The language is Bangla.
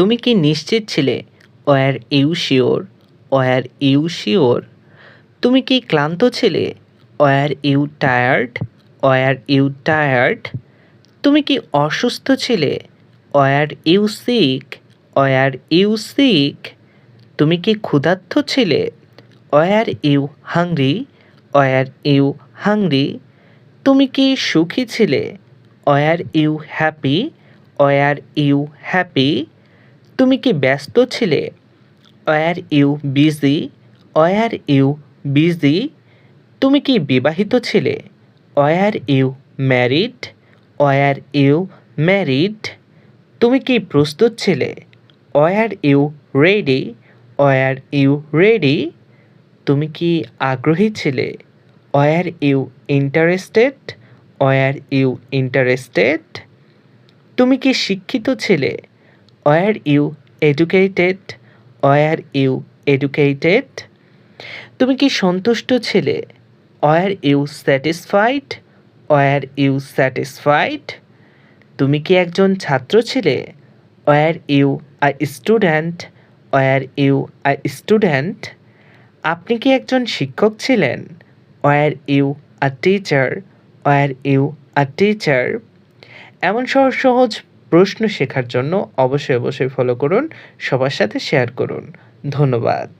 তুমি কি নিশ্চিত ছিলে were you sure were you sure তুমি কি ক্লান্ত ছিলে? Were you tired? Were you tired. তুমি কি অসুস্থ ছিলে? Were you sick? Were you sick. তুমি কি ক্ষুধার্ত ছিলে? Were you hungry? Were you hungry. তুমি কি সুখী ছিলে? Were you happy? Were you happy? তুমি কি ব্যস্ত ছিলে? Were you busy? Were you busy? তুমি কি বিবাহিত ছিলে? Were you married? Were you married? তুমি কি প্রস্তুত ছিলে? Were you ready? Were you ready? তুমি কি আগ্রহী ছিলে? Were you interested? Were you interested? তুমি কি শিক্ষিত ছিলে? Were you educated were you educated তুমি কি সন্তুষ্ট ছিলে? Were you satisfied were you satisfied তুমি কি একজন ছাত্র ছিলে? Were you a student were you a student আপনি কি একজন শিক্ষক ছিলেন? Were you a teacher were you a teacher এমন সহজ সহজ প্রশ্ন শেখার জন্য অবশ্যই অবশ্যই ফলো করুন সবার সাথে শেয়ার করুন। ধন্যবাদ।